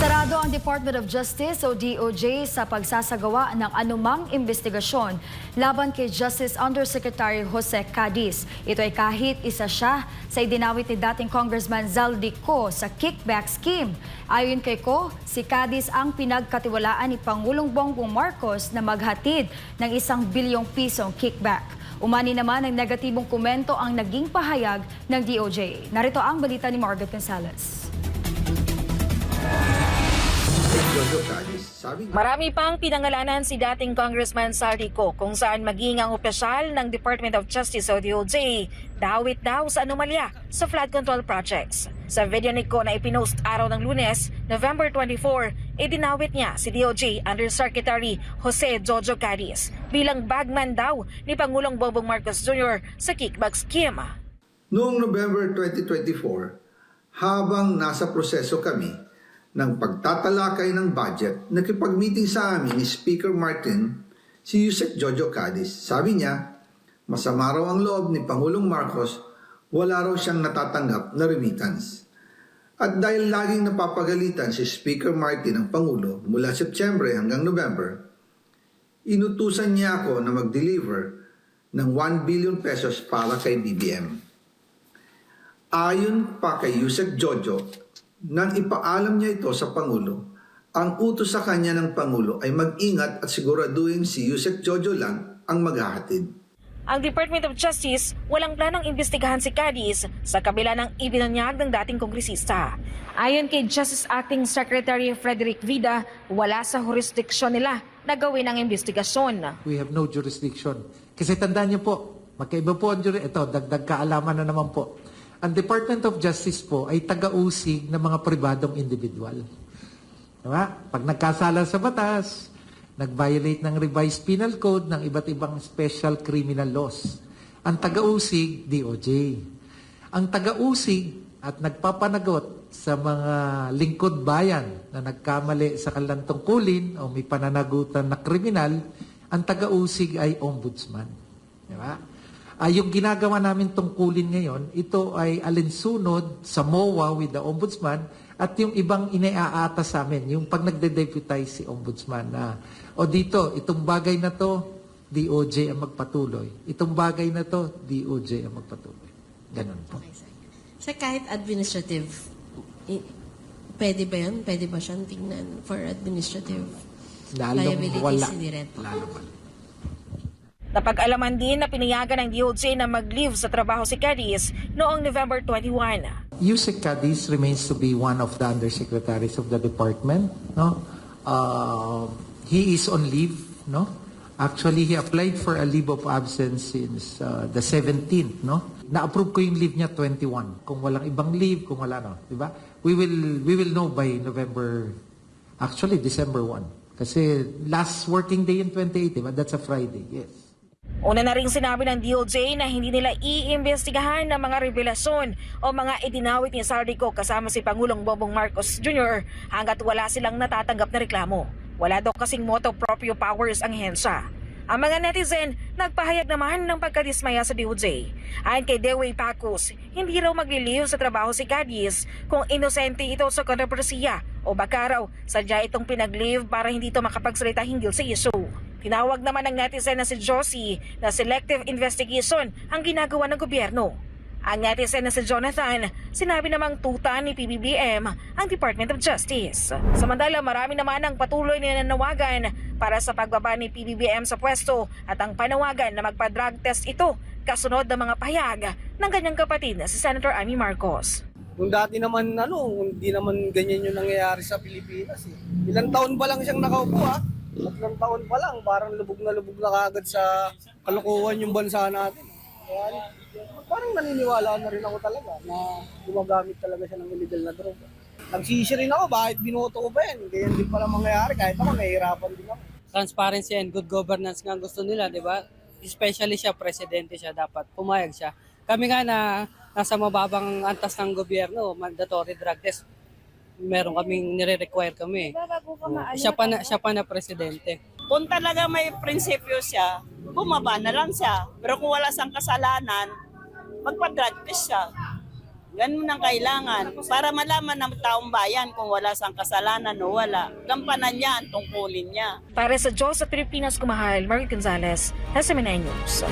Sarado ang Department of Justice o DOJ sa pagsasagawa ng anumang investigasyon laban kay Justice Undersecretary Jose Cadiz. Ito ay kahit isa siya sa idinawit ni dating Congressman Zaldi Co sa kickback scheme. Ayon kay Co, si Cadiz ang pinagkatiwalaan ni Pangulong Bongbong Marcos na maghatid ng isang bilyong pisong kickback. Umani naman ng negatibong komento ang naging pahayag ng DOJ. Narito ang balita ni Margaret Gonzalez. Marami pang pinangalanan si dating Congressman Sardico kung saan maging ang opisyal ng Department of Justice o DOJ dawit daw sa anomalya sa flood control projects. Sa video ni Ko na ipinost araw ng lunes, November 24, idinawit niya si DOJ Undersecretary Jose Jojo Cadiz bilang bagman daw ni Pangulong Bongbong Marcos Jr. sa kickback scheme. noong November 2024, habang nasa proseso kami ng pagtatalakay ng budget, nakipag-meeting sa amin ni Speaker Martin si Yusek Jojo Cadiz. Sabi niya, masama raw ang loob ni Pangulong Marcos, wala raw siyang natatanggap na remittance. At dahil laging napapagalitan si Speaker Martin ang Pangulo mula Setyembre hanggang November, inutusan niya ako na mag-deliver ng 1 billion pesos para kay BBM. Ayon pa kay Yusek Jojo, nang ipaalam niya ito sa Pangulo, ang utos sa kanya ng Pangulo ay mag-ingat at siguraduhin si Yusek Jojo lang ang maghahatid. Ang Department of Justice walang planong imbestigahan si Cadiz sa kabila ng ibinunyag ng dating kongresista. Ayon kay Justice Acting Secretary Frederick Vida, wala sa jurisdiksyon nila na gawin ang investigasyon. We have no jurisdiction. Kasi tandaan niyo po, magkaiba po ang jurisdiction. Ito, dagdag kaalaman na naman po. Ang Department of Justice po ay taga-usig ng mga pribadong individual. Diba? Pag nagkasala sa batas, nag-violate ng revised penal code ng iba't ibang special criminal laws. Ang taga-usig, DOJ. Ang taga-usig at nagpapanagot sa mga lingkod bayan na nagkamali sa kanilang tungkulin o may pananagutan na kriminal, ang taga-usig ay ombudsman. Di ba? Ah, yung ginagawa namin tungkulin ngayon, ito ay alinsunod sa MOA with the ombudsman at yung ibang inaaata sa amin, yung pag nagde-deputize si ombudsman na, o dito, itong bagay na to, DOJ ang magpatuloy. Itong bagay na to, DOJ ang magpatuloy. Ganun po. Sa kahit administrative, pwede ba yan? Pwede ba siyang tingnan for administrative Lalong liabilities wala. the rent? Lalong wala. Napag-alaman din na pinayagan ng DOJ na mag-leave sa trabaho si Cadiz noong November 21. Yusek Cadiz remains to be one of the undersecretaries of the department. No, uh, he is on leave. No, actually he applied for a leave of absence since uh, the 17th. No, na-approve ko yung leave niya 21. Kung walang ibang leave, kung wala no, di ba? We will we will know by November. Actually, December 1. Kasi last working day in 28, di ba? That's a Friday. Yes. Una na rin sinabi ng DOJ na hindi nila iimbestigahan ng mga revelasyon o mga idinawit ni Sardico kasama si Pangulong Bongbong Marcos Jr. hanggat wala silang natatanggap na reklamo. Wala daw kasing moto proprio powers ang hensya. Ang mga netizen nagpahayag naman ng pagkadismaya sa DOJ. Ayon kay Dewey Pacos, hindi raw magliliw sa trabaho si Cadiz kung inosente ito sa kontrobersiya o baka raw sadya itong pinag-leave para hindi ito makapagsalita hinggil sa issue. Tinawag naman ng netizen na si Josie na selective investigation ang ginagawa ng gobyerno. Ang netizen na si Jonathan, sinabi namang tuta ni PBBM ang Department of Justice. Samantala, marami naman ang patuloy na nanawagan para sa pagbaba ni PBBM sa pwesto at ang panawagan na magpa-drug test ito kasunod ng mga pahayag ng kanyang kapatid na si Senator Amy Marcos. Kung dati naman, ano, hindi naman ganyan yung nangyayari sa Pilipinas. Eh. Ilang taon pa lang siyang nakaupo, ha? Tatlong taon pa lang, parang lubog na lubog na kagad sa kalukuhan yung bansa natin. Kaya, parang naniniwala na rin ako talaga na gumagamit talaga siya ng illegal na droga. Nagsisi rin ako, bakit binoto ko ba yan? Ganyan din pala mangyayari, kahit ako nahihirapan din ako. transparency and good governance nga gusto nila, di ba? Especially siya, presidente siya, dapat pumayag siya. Kami nga na nasa mababang antas ng gobyerno, mandatory drug test, meron kaming nire-require kami. Siya pa na, siya pa na presidente. kung talaga may prinsipyo siya, bumaba na lang siya. Pero kung wala siyang kasalanan, magpa-drug test siya. Ganun ang kailangan para malaman ng taong bayan kung wala sang kasalanan o wala. Gampanan niya ang tungkulin niya. Para sa Diyos at Pilipinas kumahal, Marie Gonzalez, SMNA News.